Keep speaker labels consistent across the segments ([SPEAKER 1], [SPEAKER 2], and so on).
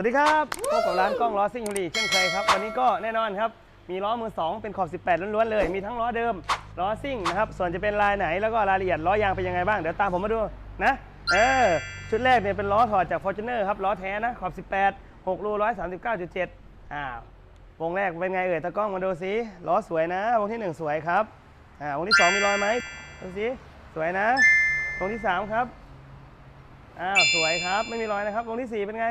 [SPEAKER 1] วัสดีครับพบกับร้านกล้องล้อซิ่งยูรีเช่นเคยครับ วันนี้ก็แน่นอนครับ มีล้อมือ 2 เป็นขอบ 18 ล้วนๆเลย มีทั้งล้อเดิม ล้อซิ่งนะครับ ส่วนจะเป็นลายไหนแล้วก็รายละเอียดล้อยางเป็นยังไงบ้าง เดี๋ยวตามผมมาดูนะ เออ ชุดแรกเนี่ยเป็นล้อถอดจาก Fortuner ครับ ล้อแท้นะ ขอบ 18 6รู139.7อ่าวงแรกเป็นไงเอ่ย ตะกล้องมาดูสิล้อสวยนะ วงที่หนึ่งสวยครับ อ่าวงที่สองมีรอยไหมดูสิสวยนะ วงที่สามครับ อ้าว สวยครับ ไม่มีรอยนะครับ วงที่สี่เป็นไง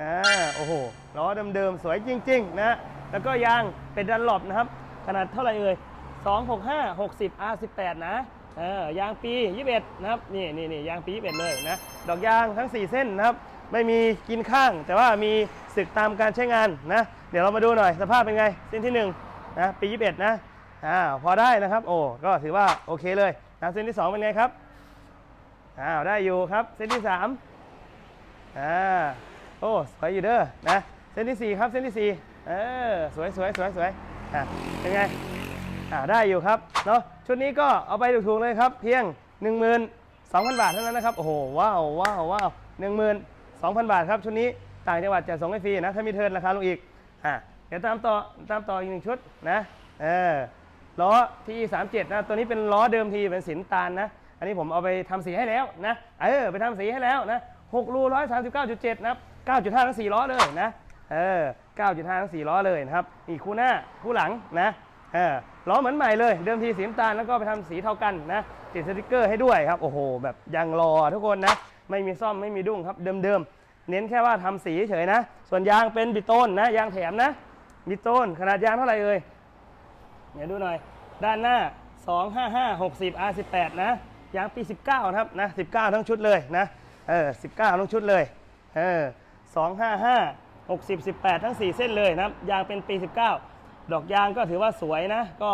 [SPEAKER 1] อ่าโอ้โหล้อเดิมๆสวยจริง ๆ นะ แล้วก็ยางเป็นดันหลบนะครับ ขนาดเท่าไหร่เอ่ย265 60 R18 นะเออยางปี 21 นะครับ นี่นี่นี่ยางปี 21 เลยนะ ดอกยางทั้ง 4 เส้นนะครับ ไม่มีกินข้าง แต่ว่ามีสึกตามการใช้งานนะ เดี๋ยวเรามาดูหน่อยสภาพเป็นไง เส้นที่ 1 นะ ปี 21 นะอ่าพอได้นะครับ โอ้ ก็ถือว่าโอเคเลยนะเส้นที่ 2 เป็นไงครับ อ้าว ได้อยู่ครับ เส้นที่ 3อ่า อ้สวยอยู่เด้อนะเส้นที่ 4 ครับเส้นที่ 4 เออสวยสวยสวยสวยอะเป็นไงอ่าได้อยู่ครับเนาะชุดนี้ก็เอาไปถูกๆเลยครับ เพียง 12,000 บาทเท่านั้นนะครับ โอ้โหว้าวว้าวว้าว12,000บาทครับชุดนี้ต่างจังหวัดจะส่งให้ฟรีนะถ้ามีเทิร์นราคาลงอีกอะเดี๋ยวตามต่อตามต่ออีกหนึ่งชุดนะเออล้อที่37นะตัวนี้เป็นล้อเดิมทีเป็นสินตาลนะ อันนี้ผมเอาไปทำสีให้แล้วนะเออไปทำสีให้แล้วนะ6รู139.7นะครับ 9.5 ทั้ง 4 ล้อเลยนะ เออ 9.5 ทั้ง 4 ล้อเลยนะครับอีกคู่หน้า คู่หลังนะ เออ ล้อเหมือนใหม่เลย เดิมทีสีน้ำตาลแล้วก็ไปทำสีเท่ากันนะ ติดสติกเกอร์ให้ด้วยครับ โอ้โห แบบยังรอทุกคนนะ ไม่มีซ่อมไม่มีดุ้งครับ เดิมๆ เน้นแค่ว่าทำสีเฉยนะ ส่วนยางเป็นบิโตนนะ ยางแถมนะ บิโตนขนาดยางเท่าไหร่เอ่ยเดี๋ยวดูหน่อย ด้านหน้า 255 60 R18 นะ ยางปี 19 ครับนะ 19 ทั้งชุดเลยนะ เออ 19 ทั้งชุดเลย เออ 255 60 18 ทั้ง 4 เส้นเลยนะครับยางเป็นปี 19 ดอกยางก็ถือว่าสวยนะ ก็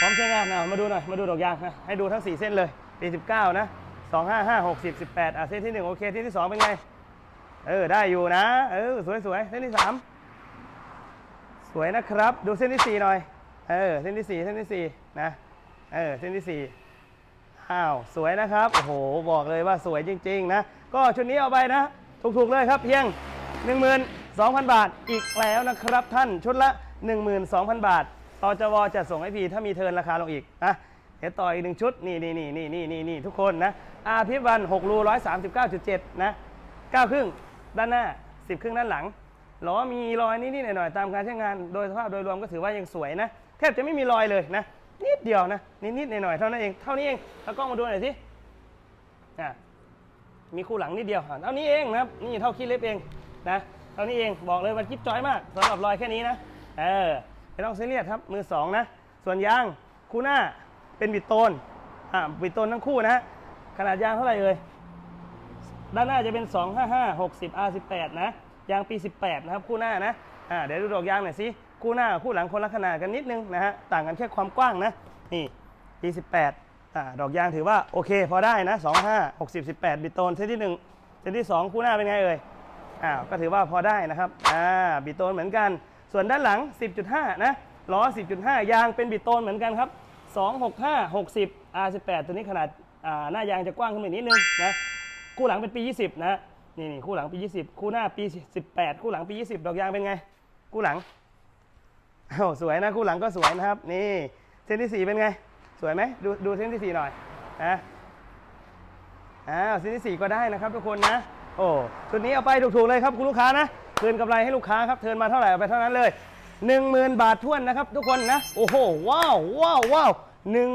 [SPEAKER 1] พร้อมใช้งานนะมาดูหน่อยมาดูดอกยางนะให้ดูทั้ง 4 เส้นเลยปี 19 นะ 255 60 18อะเส้นที่ 1 โอเคเส้นที่ 2 เป็นไง เออ ได้อยู่นะ เออ สวยๆเส้นที่ 3 สวยนะครับ ดูเส้นที่ 4 หน่อย เออ เส้นที่ 4 เส้นที่ 4 นะ เออ เส้นที่ 4 อ้าว สวยนะครับ โอ้โห บอกเลยว่าสวยจริง ๆ นะ ก็ชุดนี้เอาไปนะ ถูกๆเลยครับเพียง 12,000 บาทอีกแล้วนะครับท่านชุดละ 12,000 บาทตจวจะส่งให้พีถ้ามีเทิร์นราคาลงอีกนะเดี๋ยวต่ออีกหนึ่งชุด นี่นี่นี่นี่นี่นี่นี่ทุกคนนะอาพิวัน6รู139.7 นะ9ครึ่งด้านหน้า 10 ครึ่งด้านหลังล้อมีรอยนิดๆหน่อยๆตามการใช้งาน โดยสภาพโดยรวมก็ถือว่ายังสวยนะแทบจะไม่มีรอยเลยนะนิดเดียวนะนิดๆหน่อยๆเท่านั้นเองเท่านี้เองเอากล้องมาดูหน่อยสิอะ มีคู่หลังนิดเดียวเท่านี้เองนะครับ นี่เท่าขี้เล็บเองนะเท่านี้เองบอกเลยมันจิ๊บจ้อยมากสำหรับรอยแค่นี้นะเออไม่ต้องซีเรียสครับมือสองนะส่วนยางคู่หน้าเป็นบิดโตนอะบิดโตนทั้งคู่นะขนาดยางเท่าไหร่เอ่ยด้านหน้าจะเป็น 255 60 R18 นะยางปี 18 นะครับ คู่หน้านะอ่าเดี๋ยวดูดอกยางหน่อยสิคู่หน้าคู่หลังคนละขนาดกันนิดนึงนะฮะต่างกันแค่ความกว้างนะนี่ปี 18 อ่าดอกยางถือว่าโอเค พอได้นะ25 60 18บิดโตนเส้นที่1เส้นที่2คู่หน้าเป็นไงเอ่ยอ้าวก็ถือว่าพอได้นะครับอ่าบิดโตนเหมือนกัน ส่วนด้านหลัง 10.5 นะล้อ 10.5 ยางเป็นบิดโตนเหมือนกันครับ 265 60 R18 ตัวนี้ขนาดอ่าหน้ายางจะกว้างขึ้นมาอีกนิดนึงนะคู่หลังเป็นปี 20 นะนี่นี่คู่หลังปี 20 คู่หน้าปี 18 คู่หลังปี 20 ดอกยางเป็นไง คู่หลังอ้สวยนะ คู่หลังก็สวยนะครับ นี่เส้นที่ 4 เป็นไง วยไหมดูดูเส้นที่ 4 หน่อยนะอ้าวเส้นที่ 4 ก็ได้นะครับทุกคนนะโอ้ชุดนี้เอาไปถูกๆเลยครับคุณลูกค้านะคืนกำไรให้ลูกค้าครับเทินมาเท่าไหร่เอาไปเท่านั้นเลย 10,000 บาทท้วนนะครับ ทุกคนนะโอ้โหว้าวว้าวว้าว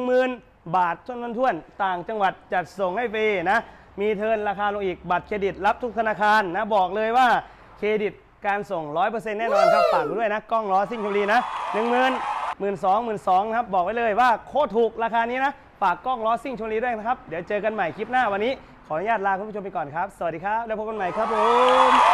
[SPEAKER 1] 10,000บาทจนท้วนต่างจังหวัดจัดส่งให้ฟรีนะ มีเทินราคาลงอีกบัตรเครดิตรับทุกธนาคารนะบอกเลยว่าเครดิตการส่ง 100%แน่นอนครับฝากด้วยนะกล้องล้อซิ่งชลบุรีนะ1 0 0 0 0 1 2 0 0 0 0ครับ บอกไว้เลยว่าโคตรถูกราคานี้นะ ฝากกล้องล้อซิ่งชลีด้วยนะครับ เดี๋ยวเจอกันใหม่คลิปหน้าวันนี้ ขออนุญาตลาคุณผู้ชมไปก่อนครับ สวัสดีครับ แล้วพบกันใหม่ครับผม